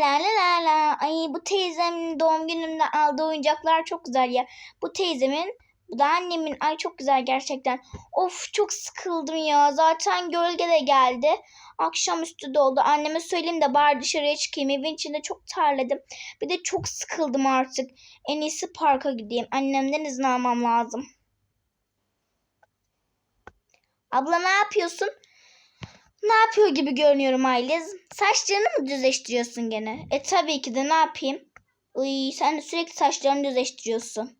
la la la. Ay bu teyzemin doğum gününde aldığı oyuncaklar çok güzel ya. Bu teyzemin bu da annemin. Ay çok güzel gerçekten. Of çok sıkıldım ya. Zaten gölge de geldi. Akşamüstü de oldu. Anneme söyleyeyim de bari dışarıya çıkayım. Evin içinde çok terledim. Bir de çok sıkıldım artık. En iyisi parka gideyim. Annemden izin almam lazım. Abla ne yapıyorsun? Ne yapıyor gibi görünüyorum Ailiz. Saçlarını mı düzleştiriyorsun gene? E tabii ki de ne yapayım? Uy sen de sürekli saçlarını düzleştiriyorsun.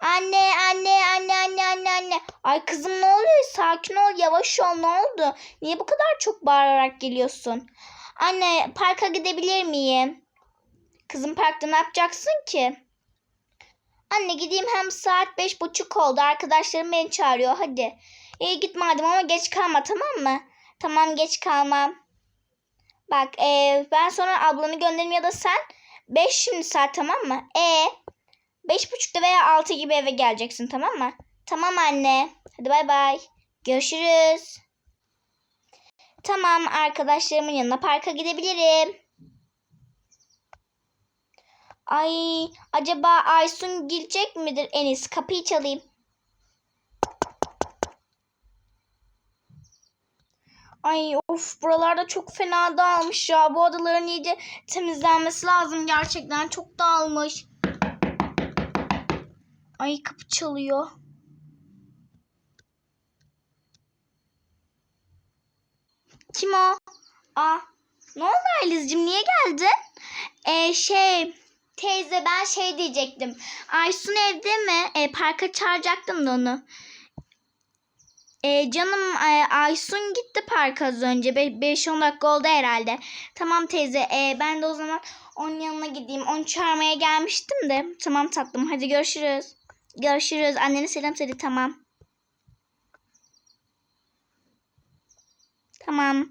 Anne anne anne anne anne anne. Ay kızım ne oluyor? Sakin ol yavaş ol ne oldu? Niye bu kadar çok bağırarak geliyorsun? Anne parka gidebilir miyim? Kızım parkta ne yapacaksın ki? Anne gideyim hem saat beş buçuk oldu. Arkadaşlarım beni çağırıyor hadi. İyi git madem ama geç kalma tamam mı? Tamam geç kalmam. Bak e, ben sonra ablanı gönderirim ya da sen. Beş şimdi saat tamam mı? E beş buçukta veya altı gibi eve geleceksin tamam mı? Tamam anne. Hadi bay bay. Görüşürüz. Tamam arkadaşlarımın yanına parka gidebilirim. Ay acaba Aysun gelecek midir en iyisi kapıyı çalayım. Ay of buralarda çok fena dağılmış ya. Bu odaların iyice temizlenmesi lazım gerçekten. Çok dağılmış. Ay kapı çalıyor. Kim o? Aa, ne oldu Aylizciğim? Niye geldin? Ee, şey teyze ben şey diyecektim. Aysun evde mi? Ee, parka çağıracaktım da onu. Ee, canım e, Aysun gitti parka az önce. 5-10 dakika oldu herhalde. Tamam teyze e, ben de o zaman onun yanına gideyim. Onu çağırmaya gelmiştim de. Tamam tatlım hadi görüşürüz. Görüşürüz. Annene selam söyle tamam. Tamam.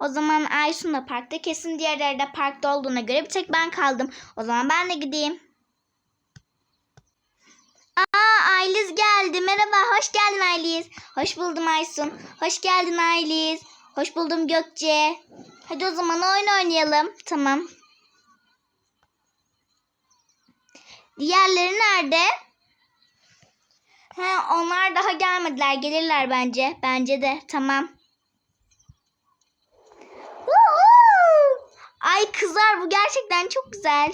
O zaman Aysun da parkta. Kesin diğerleri de parkta olduğuna göre bir tek ben kaldım. O zaman ben de gideyim. Aa Ayliz geldi. Merhaba. Hoş geldin Ayliz. Hoş buldum Aysun. Hoş geldin Ayliz. Hoş buldum Gökçe. Hadi o zaman oyun oynayalım. Tamam. Diğerleri nerede? He, onlar daha gelmediler. Gelirler bence. Bence de. Tamam. Ay kızlar bu gerçekten çok güzel.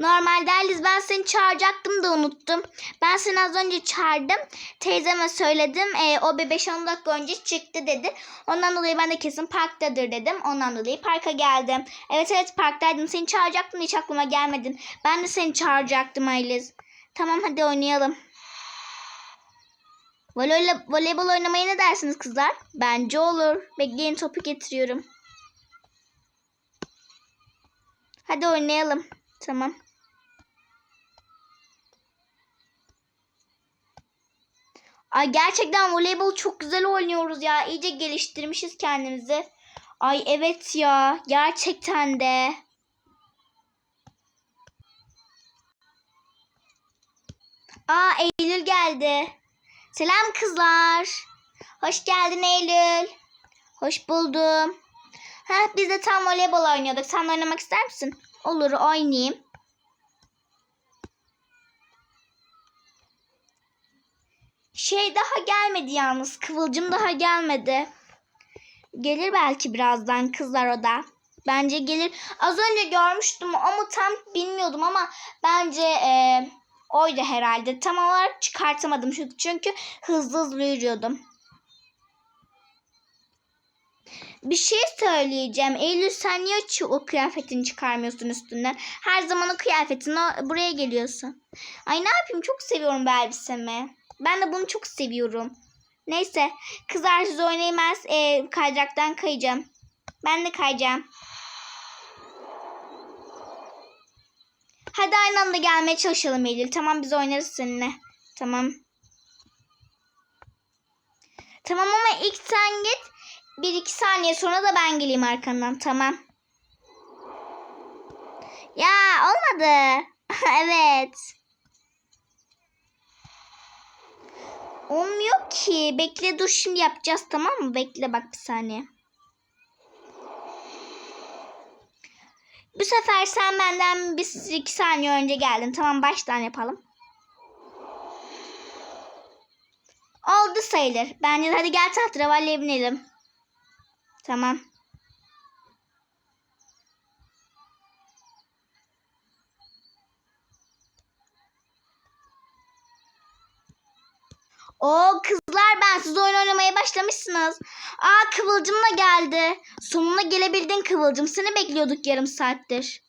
Normalde Alice ben seni çağıracaktım da unuttum. Ben seni az önce çağırdım. Teyzeme söyledim. E, o bir 5-10 dakika önce çıktı dedi. Ondan dolayı ben de kesin parktadır dedim. Ondan dolayı parka geldim. Evet evet parktaydım. Seni çağıracaktım hiç aklıma gelmedin. Ben de seni çağıracaktım Alice. Tamam hadi oynayalım. Voleybol, voleybol oynamaya ne dersiniz kızlar? Bence olur. Bekleyin topu getiriyorum. Hadi oynayalım. Tamam. Ay gerçekten voleybol çok güzel oynuyoruz ya. İyice geliştirmişiz kendimizi. Ay evet ya. Gerçekten de. Aa Eylül geldi. Selam kızlar. Hoş geldin Eylül. Hoş buldum. Ha biz de tam voleybol oynuyorduk. Sen oynamak ister misin? Olur oynayayım. Şey daha gelmedi yalnız. Kıvılcım daha gelmedi. Gelir belki birazdan kızlar o da. Bence gelir. Az önce görmüştüm ama tam bilmiyordum ama bence e, oydu herhalde. Tam olarak çıkartamadım çünkü hızlı hızlı yürüyordum. Bir şey söyleyeceğim. Eylül sen niye o kıyafetini çıkarmıyorsun üstünden? Her zaman o kıyafetin o, buraya geliyorsun. Ay ne yapayım çok seviyorum bu elbisemi. Ben de bunu çok seviyorum. Neyse oynayın ben e, kayacaktan kayacağım. Ben de kayacağım. Hadi aynı anda gelmeye çalışalım Eylül. Tamam biz oynarız seninle. Tamam. Tamam ama ilk sen git. Bir iki saniye sonra da ben geleyim arkandan. Tamam. Ya olmadı. evet. Olmuyor ki. Bekle dur şimdi yapacağız tamam mı? Bekle bak bir saniye. Bu sefer sen benden bir iki saniye önce geldin. Tamam baştan yapalım. Oldu sayılır. Bence hadi gel tahterevalliye binelim. Tamam. O kızlar ben siz oyun oynamaya başlamışsınız. Aa Kıvılcım da geldi. Sonuna gelebildin Kıvılcım. Seni bekliyorduk yarım saattir.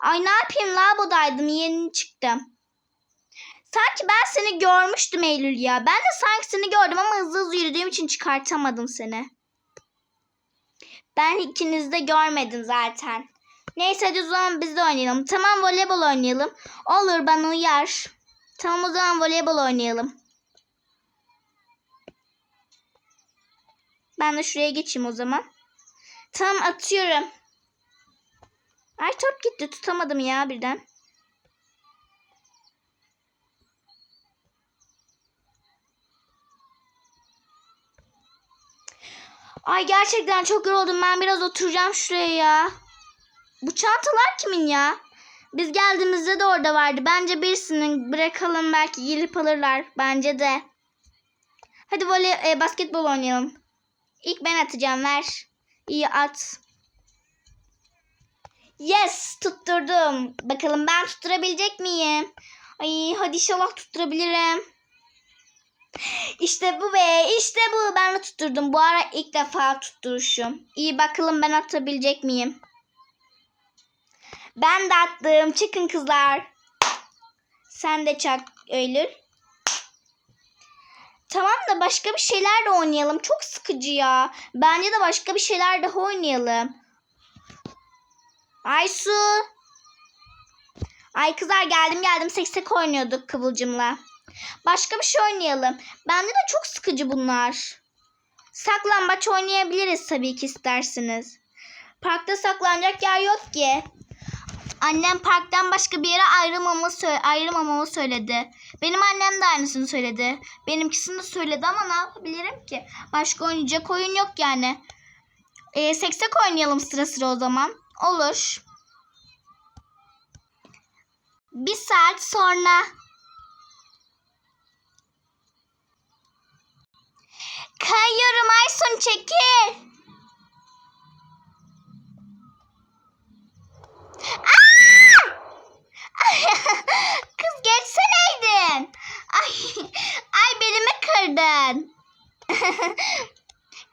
Ay ne yapayım labodaydım yeni çıktım. Sanki ben seni görmüştüm Eylül ya. Ben de sanki seni gördüm ama hızlı hızlı yürüdüğüm için çıkartamadım seni. Ben ikinizi de görmedim zaten. Neyse hadi o zaman biz de oynayalım. Tamam voleybol oynayalım. Olur bana uyar. Tamam o zaman voleybol oynayalım. Ben de şuraya geçeyim o zaman. Tamam atıyorum. Ay top gitti tutamadım ya birden. Ay gerçekten çok yoruldum. Ben biraz oturacağım şuraya ya. Bu çantalar kimin ya? Biz geldiğimizde de orada vardı. Bence birisinin bırakalım belki gelip alırlar. Bence de. Hadi voley, e, basketbol oynayalım. İlk ben atacağım ver. İyi at. Yes tutturdum. Bakalım ben tutturabilecek miyim? Ay hadi inşallah tutturabilirim. İşte bu be işte bu ben de tutturdum. Bu ara ilk defa tutturuşum. İyi bakalım ben atabilecek miyim? Ben de attım. Çıkın kızlar. Sen de çak Eylül. Tamam da başka bir şeyler de oynayalım. Çok sıkıcı ya. Bence de başka bir şeyler daha oynayalım. Aysu. Ay kızlar geldim geldim seksek oynuyorduk Kıvılcım'la. Başka bir şey oynayalım. Bende de çok sıkıcı bunlar. Saklambaç oynayabiliriz tabii ki isterseniz. Parkta saklanacak yer yok ki. Annem parktan başka bir yere ayrılmamı, sö- ayrılmamamı söyledi. Benim annem de aynısını söyledi. Benimkisini söyledi ama ne yapabilirim ki? Başka oynayacak oyun yok yani. Ee, seksek oynayalım sıra sıra o zaman. Olur. Bir saat sonra. Kayıyorum Aysun çekil. Aa! Kız geçseneydin. Ay, ay belimi kırdın.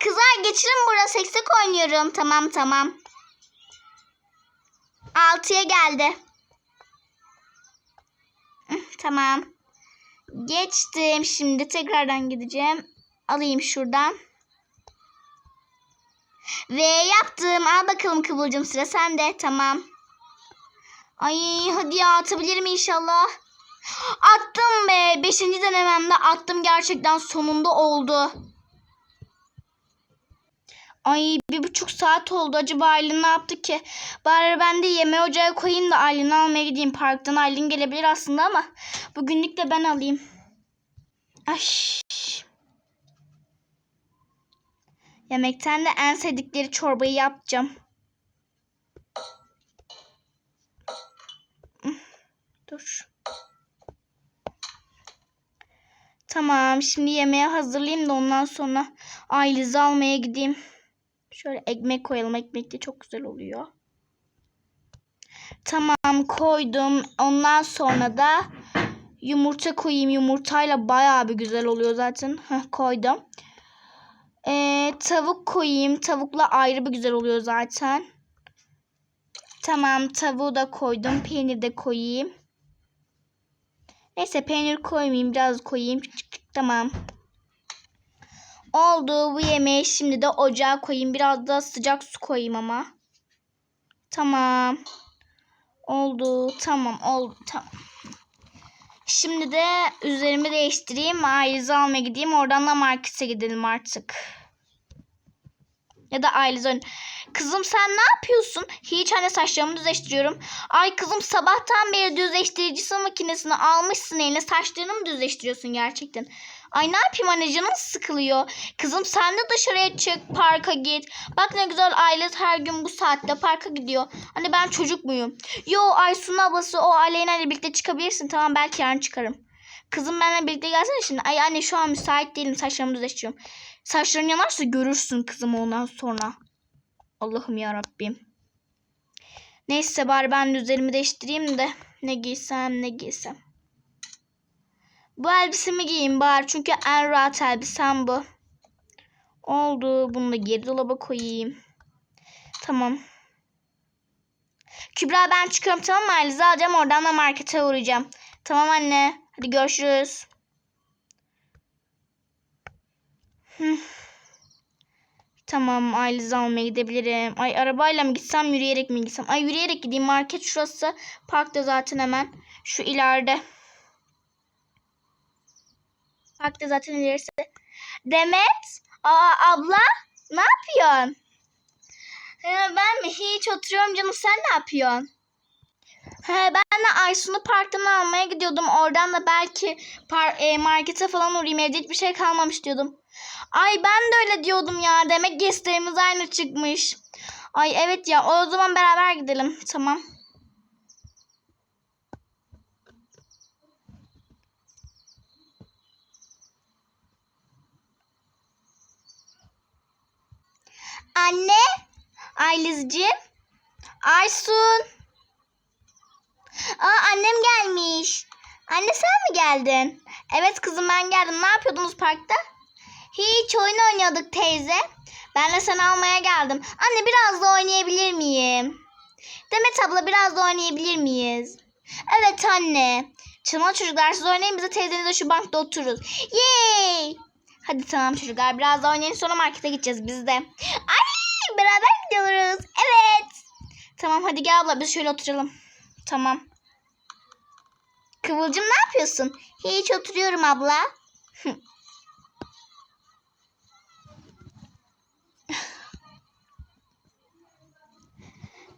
Kızlar geçirin burada seksek oynuyorum. Tamam tamam. Altıya geldi. Tamam. Geçtim. Şimdi tekrardan gideceğim. Alayım şuradan. Ve yaptım. Al bakalım Kıvılcım sıra sende. Tamam. Ay hadi ya atabilirim inşallah. Attım be. Beşinci denememde attım. Gerçekten sonunda oldu. Ay bir buçuk saat oldu. Acaba Aylin ne yaptı ki? Bari ben de yemeği ocağa koyayım da Aylin'i almaya gideyim. Parktan Aylin gelebilir aslında ama bugünlük de ben alayım. Ay. Yemekten de en sevdikleri çorbayı yapacağım. Dur. Tamam şimdi yemeği hazırlayayım da ondan sonra Ayliz'i almaya gideyim. Şöyle ekmek koyalım. Ekmek de çok güzel oluyor. Tamam koydum. Ondan sonra da yumurta koyayım. Yumurtayla bayağı bir güzel oluyor zaten. Heh, koydum. Ee, tavuk koyayım. Tavukla ayrı bir güzel oluyor zaten. Tamam tavuğu da koydum. Peynir de koyayım. Neyse peynir koymayayım. Biraz koyayım. Tamam. Oldu bu yemeği şimdi de ocağa koyayım. Biraz da sıcak su koyayım ama. Tamam. Oldu. Tamam oldu. Tamam. Şimdi de üzerimi değiştireyim. Ailesi almaya gideyim. Oradan da markete gidelim artık. Ya da ailesi Kızım sen ne yapıyorsun? Hiç hani saçlarımı düzleştiriyorum. Ay kızım sabahtan beri düzleştiricisi makinesini almışsın eline. Saçlarını mı düzleştiriyorsun gerçekten? Ay ne yapayım anne canım sıkılıyor. Kızım sen de dışarıya çık parka git. Bak ne güzel aile her gün bu saatte parka gidiyor. Hani ben çocuk muyum? Yo Aysun'un ablası o Aleyna ile birlikte çıkabilirsin. Tamam belki yarın çıkarım. Kızım benimle birlikte gelsene şimdi. Ay anne şu an müsait değilim saçlarımı düzleştiriyorum. Saçların yanarsa görürsün kızım ondan sonra. Allah'ım ya Rabbim. Neyse bari ben üzerimi değiştireyim de ne giysem ne giysem. Bu elbisemi giyeyim bari çünkü en rahat elbisem bu. Oldu. Bunu da geri dolaba koyayım. Tamam. Kübra ben çıkıyorum tamam mı? Alize alacağım oradan da markete uğrayacağım. Tamam anne. Hadi görüşürüz. Tamam Ailize almaya gidebilirim. Ay arabayla mı gitsem yürüyerek mi gitsem? Ay yürüyerek gideyim. Market şurası. Park da zaten hemen. Şu ileride. Park da zaten ilerisi. Demet. Aa abla. Ne yapıyorsun? He, ben? Hiç oturuyorum canım. Sen ne yapıyorsun? Ben de Aysun'u parktan almaya gidiyordum. Oradan da belki e, markete falan uğrayayım. Evde hiçbir şey kalmamış diyordum. Ay ben de öyle diyordum ya. Demek gestlerimiz aynı çıkmış. Ay evet ya. O zaman beraber gidelim. Tamam. Anne. Aylizciğim. Aysun. Aa annem gelmiş. Anne sen mi geldin? Evet kızım ben geldim. Ne yapıyordunuz parkta? Hiç oyun oynuyorduk teyze. Ben de seni almaya geldim. Anne biraz da oynayabilir miyim? Demet abla biraz da oynayabilir miyiz? Evet anne. Çılma çocuklar siz oynayın biz de teyzenizle şu bankta otururuz. Yay! Hadi tamam çocuklar biraz da oynayın sonra markete gideceğiz biz de. Ay beraber gidiyoruz. Evet. Tamam hadi gel abla biz şöyle oturalım. Tamam. Kıvılcım ne yapıyorsun? Hiç oturuyorum abla.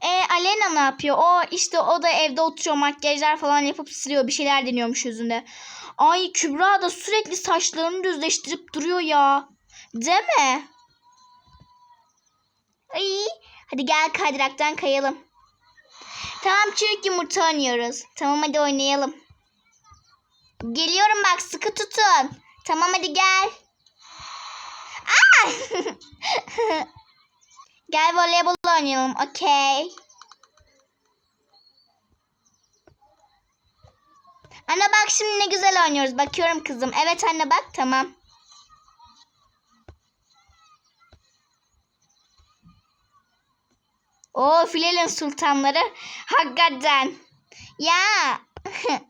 E Alena ne yapıyor? O işte o da evde oturuyor makyajlar falan yapıp siliyor bir şeyler deniyormuş yüzünde. Ay Kübra da sürekli saçlarını düzleştirip duruyor ya. Değil mi? Ay hadi gel kaydıraktan kayalım. Tamam çürük yumurta oynuyoruz. Tamam hadi oynayalım. Geliyorum bak sıkı tutun. Tamam hadi gel. Aa! gel voleybol oynayalım. Okey. Anne bak şimdi ne güzel oynuyoruz. Bakıyorum kızım. Evet anne bak tamam. O filenin sultanları hakikaten. Ya.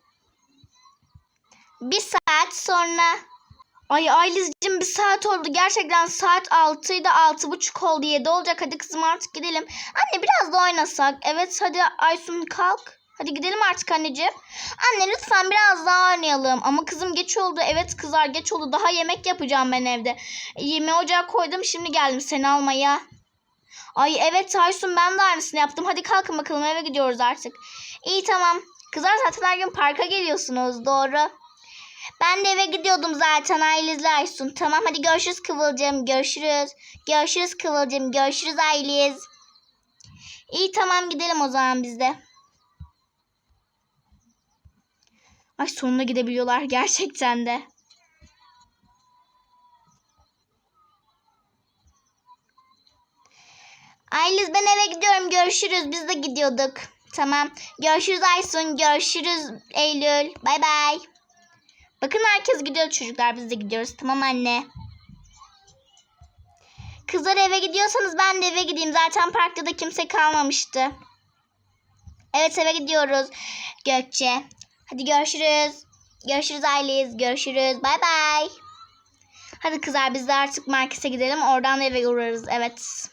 bir saat sonra. Ay Aylizciğim bir saat oldu. Gerçekten saat 6'ydı. 6.30 oldu. 7 olacak. Hadi kızım artık gidelim. Anne biraz da oynasak. Evet hadi Aysun kalk. Hadi gidelim artık anneciğim. Anne lütfen biraz daha oynayalım. Ama kızım geç oldu. Evet kızlar geç oldu. Daha yemek yapacağım ben evde. Yemeği ocağa koydum. Şimdi geldim seni almaya. Ay evet Aysun ben de aynısını yaptım. Hadi kalkın bakalım eve gidiyoruz artık. İyi tamam. Kızlar zaten her gün parka geliyorsunuz. Doğru. Ben de eve gidiyordum zaten Ayliz'le Aysun. Tamam hadi görüşürüz Kıvılcım. Görüşürüz. Görüşürüz Kıvılcım. Görüşürüz Ayliz. İyi tamam gidelim o zaman biz de. Ay sonunda gidebiliyorlar gerçekten de. Ayliz ben eve gidiyorum. Görüşürüz. Biz de gidiyorduk. Tamam. Görüşürüz Aysun. Görüşürüz Eylül. Bay bay. Bakın herkes gidiyor çocuklar. Biz de gidiyoruz. Tamam anne. Kızlar eve gidiyorsanız ben de eve gideyim. Zaten parkta da kimse kalmamıştı. Evet eve gidiyoruz. Gökçe. Hadi görüşürüz. Görüşürüz Ayliz. Görüşürüz. Bay bay. Hadi kızlar biz de artık markete gidelim. Oradan da eve uğrarız. Evet.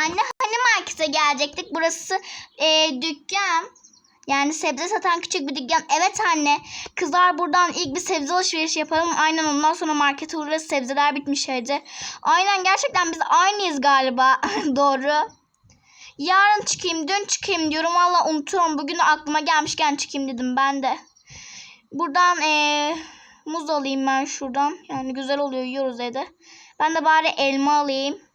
Anne hani markete gelecektik? Burası e, dükkan. Yani sebze satan küçük bir dükkan. Evet anne. Kızlar buradan ilk bir sebze alışverişi yapalım. Aynen ondan sonra markete uğrarız. Sebzeler bitmiş evde. Aynen gerçekten biz aynıyız galiba. Doğru. Yarın çıkayım, dün çıkayım diyorum. Valla unutuyorum. Bugün aklıma gelmişken çıkayım dedim ben de. Buradan eee muz alayım ben şuradan. Yani güzel oluyor yiyoruz evde. Ben de bari elma alayım.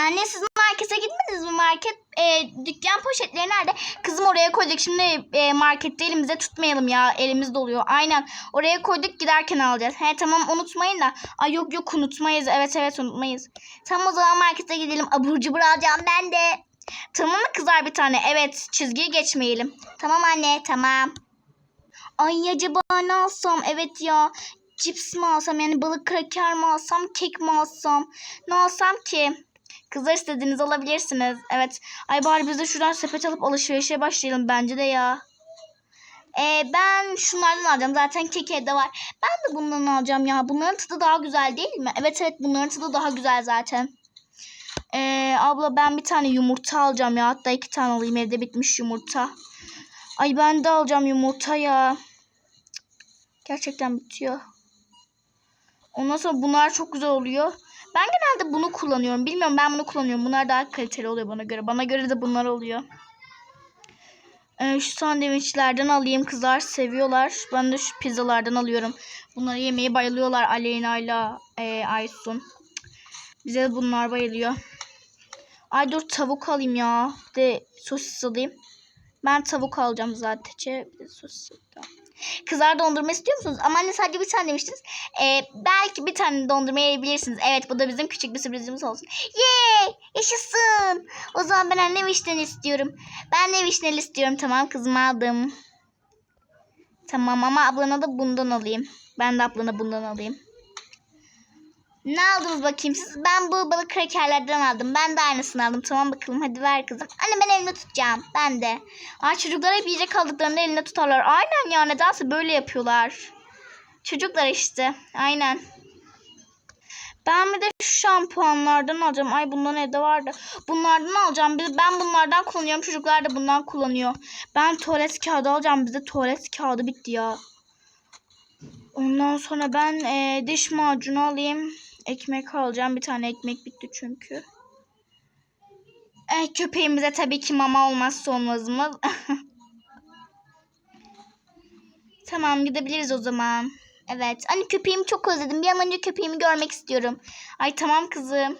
Anne siz markete gitmediniz mi? Market e, dükkan poşetleri nerede? Kızım oraya koyduk. Şimdi e, markette elimize tutmayalım ya. Elimiz doluyor. Aynen. Oraya koyduk giderken alacağız. He tamam unutmayın da. Ay yok yok unutmayız. Evet evet unutmayız. Tamam o zaman markete gidelim. Abur cubur alacağım ben de. Tamam mı kızlar bir tane? Evet çizgiyi geçmeyelim. Tamam anne tamam. Ay acaba ne alsam? Evet ya. Cips mi alsam? Yani balık kraker mi alsam? Kek mi alsam? Ne alsam ki? Kızlar istediğiniz alabilirsiniz. Evet. Ay bari biz de şuradan sepet alıp alışverişe başlayalım bence de ya. Ee, ben şunlardan alacağım. Zaten kek evde var. Ben de bundan alacağım ya. Bunların tadı daha güzel değil mi? Evet evet bunların tadı daha güzel zaten. Ee, abla ben bir tane yumurta alacağım ya. Hatta iki tane alayım. Evde bitmiş yumurta. Ay ben de alacağım yumurta ya. Gerçekten bitiyor. Ondan sonra bunlar çok güzel oluyor. Ben genelde bunu kullanıyorum. Bilmiyorum ben bunu kullanıyorum. Bunlar daha kaliteli oluyor bana göre. Bana göre de bunlar oluyor. Ee, şu sandviçlerden alayım. Kızlar seviyorlar. Ben de şu pizzalardan alıyorum. Bunları yemeye bayılıyorlar Aleyna ile e, Aysun. Bize de bunlar bayılıyor. Ay dur tavuk alayım ya. Bir de sosis alayım. Ben tavuk alacağım zaten. Bir de sosis alacağım. Kızlar dondurma istiyor musunuz? Ama anne sadece bir tane demiştiniz. Ee, belki bir tane dondurma yiyebilirsiniz. Evet bu da bizim küçük bir sürprizimiz olsun. Yay! Yaşasın. O zaman ben anne vişneli istiyorum. Ben de vişneli istiyorum. Tamam kızım aldım. Tamam ama ablana da bundan alayım. Ben de ablana bundan alayım. Ne aldınız bakayım siz? Ben bu balık krakerlerden aldım. Ben de aynısını aldım. Tamam bakalım hadi ver kızım. Anne ben elimde tutacağım. Ben de. Ay çocuklar hep yiyecek aldıklarında eline tutarlar. Aynen ya nedense böyle yapıyorlar. Çocuklar işte. Aynen. Ben bir de şu şampuanlardan alacağım. Ay bundan evde vardı. Bunlardan alacağım. Ben bunlardan kullanıyorum. Çocuklar da bundan kullanıyor. Ben tuvalet kağıdı alacağım. Bizde tuvalet kağıdı bitti ya. Ondan sonra ben eee, diş macunu alayım. Ekmek alacağım. Bir tane ekmek bitti çünkü. Eh, köpeğimize tabii ki mama olmazsa olmazımız. tamam gidebiliriz o zaman. Evet. Hani köpeğimi çok özledim. Bir an önce köpeğimi görmek istiyorum. Ay tamam kızım.